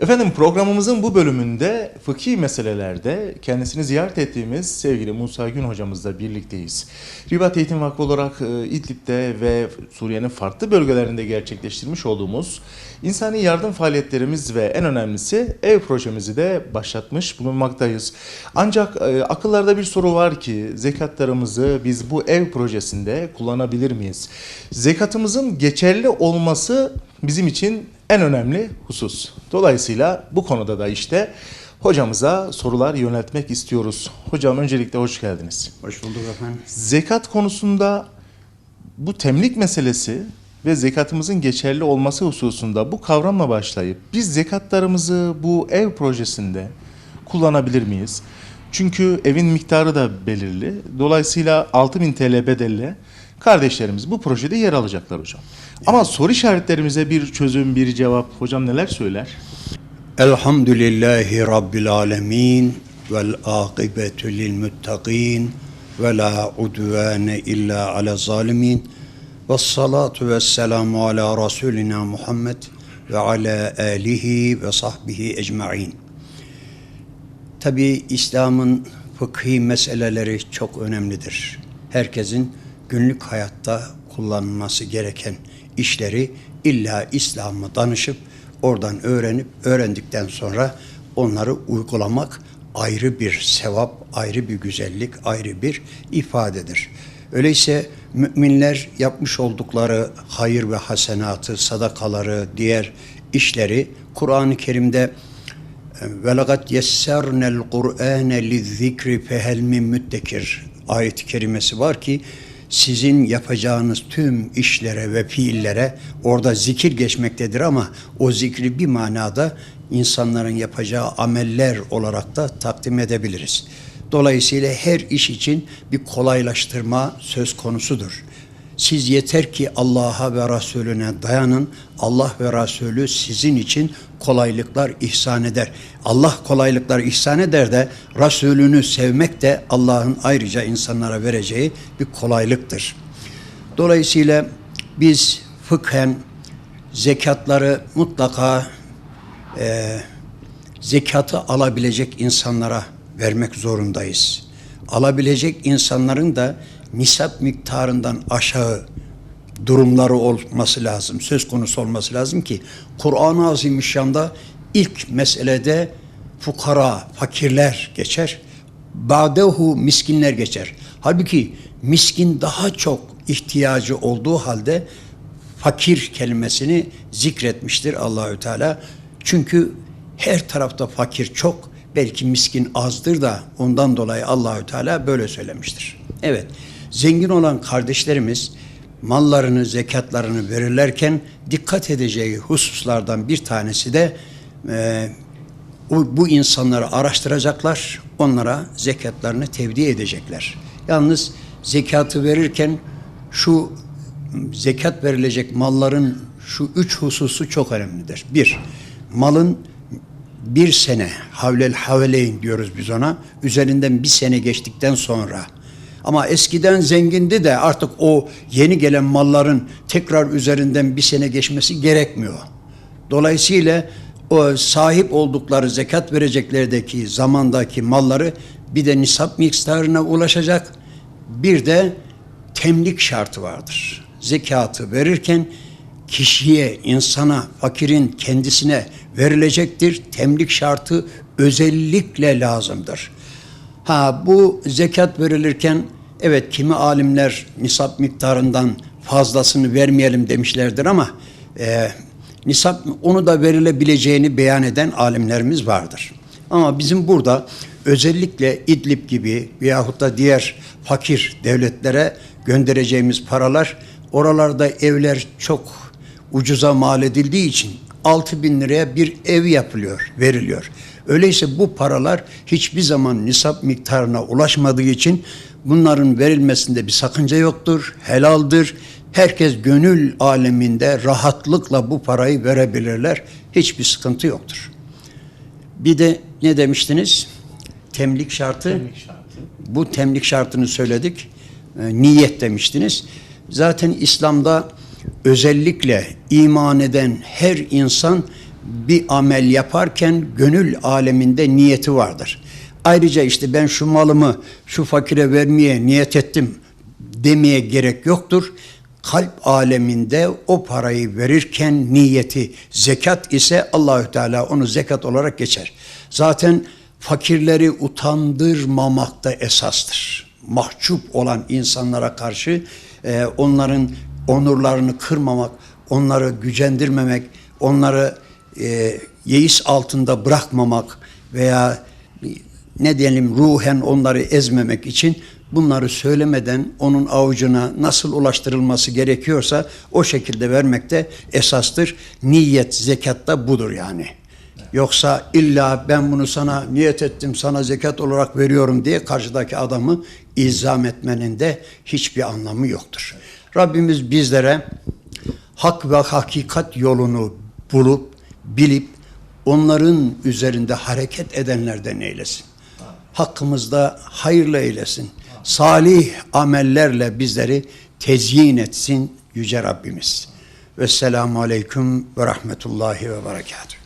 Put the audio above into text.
Efendim programımızın bu bölümünde fıkhi meselelerde kendisini ziyaret ettiğimiz sevgili Musa Gün hocamızla birlikteyiz. Ribat Eğitim Vakfı olarak e, İdlib'de ve Suriye'nin farklı bölgelerinde gerçekleştirmiş olduğumuz insani yardım faaliyetlerimiz ve en önemlisi ev projemizi de başlatmış bulunmaktayız. Ancak e, akıllarda bir soru var ki zekatlarımızı biz bu ev projesinde kullanabilir miyiz? Zekatımızın geçerli olması bizim için en önemli husus. Dolayısıyla bu konuda da işte hocamıza sorular yöneltmek istiyoruz. Hocam öncelikle hoş geldiniz. Hoş bulduk efendim. Zekat konusunda bu temlik meselesi ve zekatımızın geçerli olması hususunda bu kavramla başlayıp biz zekatlarımızı bu ev projesinde kullanabilir miyiz? Çünkü evin miktarı da belirli. Dolayısıyla 6000 TL bedelle kardeşlerimiz bu projede yer alacaklar hocam. Ama soru işaretlerimize bir çözüm, bir cevap hocam neler söyler? Elhamdülillahi Rabbil alemin vel akibetu lil muttaqin ve la udvane illa ala zalimin ve salatu ve selamu ala Resulina Muhammed ve ala alihi ve sahbihi ecma'in. Tabi İslam'ın fıkhi meseleleri çok önemlidir. Herkesin günlük hayatta kullanılması gereken işleri illa İslam'a danışıp oradan öğrenip öğrendikten sonra onları uygulamak ayrı bir sevap, ayrı bir güzellik, ayrı bir ifadedir. Öyleyse müminler yapmış oldukları hayır ve hasenatı, sadakaları, diğer işleri Kur'an-ı Kerim'de ve laqad yessernel Kur'ane lizzikri fehel min müttekir ayet-i kerimesi var ki sizin yapacağınız tüm işlere ve fiillere orada zikir geçmektedir ama o zikri bir manada insanların yapacağı ameller olarak da takdim edebiliriz. Dolayısıyla her iş için bir kolaylaştırma söz konusudur. Siz yeter ki Allah'a ve Resulüne dayanın. Allah ve Resulü sizin için kolaylıklar ihsan eder. Allah kolaylıklar ihsan eder de Resulünü sevmek de Allah'ın ayrıca insanlara vereceği bir kolaylıktır. Dolayısıyla biz fıkhen zekatları mutlaka e, zekatı alabilecek insanlara vermek zorundayız. Alabilecek insanların da nisap miktarından aşağı durumları olması lazım, söz konusu olması lazım ki Kur'an-ı Azimüşşan'da ilk meselede fukara, fakirler geçer. Badehu miskinler geçer. Halbuki miskin daha çok ihtiyacı olduğu halde fakir kelimesini zikretmiştir Allahü Teala. Çünkü her tarafta fakir çok, belki miskin azdır da ondan dolayı Allahü Teala böyle söylemiştir. Evet, zengin olan kardeşlerimiz mallarını, zekatlarını verirlerken dikkat edeceği hususlardan bir tanesi de e, bu, insanları araştıracaklar, onlara zekatlarını tevdi edecekler. Yalnız zekatı verirken şu zekat verilecek malların şu üç hususu çok önemlidir. Bir, malın bir sene, havlel havleyn diyoruz biz ona, üzerinden bir sene geçtikten sonra ama eskiden zengindi de artık o yeni gelen malların tekrar üzerinden bir sene geçmesi gerekmiyor. Dolayısıyla o sahip oldukları zekat vereceklerdeki zamandaki malları bir de nisap miktarına ulaşacak. Bir de temlik şartı vardır. Zekatı verirken kişiye, insana, fakirin kendisine verilecektir. Temlik şartı özellikle lazımdır. Ha bu zekat verilirken evet kimi alimler nisap miktarından fazlasını vermeyelim demişlerdir ama e, nisap onu da verilebileceğini beyan eden alimlerimiz vardır. Ama bizim burada özellikle İdlib gibi veyahut da diğer fakir devletlere göndereceğimiz paralar oralarda evler çok ucuza mal edildiği için 6 bin liraya bir ev yapılıyor, veriliyor. Öyleyse bu paralar hiçbir zaman nisap miktarına ulaşmadığı için bunların verilmesinde bir sakınca yoktur, helaldir. Herkes gönül aleminde rahatlıkla bu parayı verebilirler. Hiçbir sıkıntı yoktur. Bir de ne demiştiniz? Temlik şartı. Temlik şartı. Bu temlik şartını söyledik. E, niyet demiştiniz. Zaten İslam'da özellikle iman eden her insan bir amel yaparken gönül aleminde niyeti vardır. Ayrıca işte ben şu malımı şu fakire vermeye niyet ettim demeye gerek yoktur. Kalp aleminde o parayı verirken niyeti zekat ise Allahü Teala onu zekat olarak geçer. Zaten fakirleri utandırmamak da esastır. Mahcup olan insanlara karşı e, onların onurlarını kırmamak, onları gücendirmemek, onları e, yeis altında bırakmamak veya ne diyelim ruhen onları ezmemek için bunları söylemeden onun avucuna nasıl ulaştırılması gerekiyorsa o şekilde vermek de esastır. Niyet zekatta budur yani. Yoksa illa ben bunu sana niyet ettim, sana zekat olarak veriyorum diye karşıdaki adamı ilzam etmenin de hiçbir anlamı yoktur. Rabbimiz bizlere hak ve hakikat yolunu bulup, bilip onların üzerinde hareket edenlerden eylesin. Hakkımızda hayırlı eylesin. Salih amellerle bizleri tezyin etsin Yüce Rabbimiz. Vesselamu Aleyküm ve Rahmetullahi ve Berekatuhu.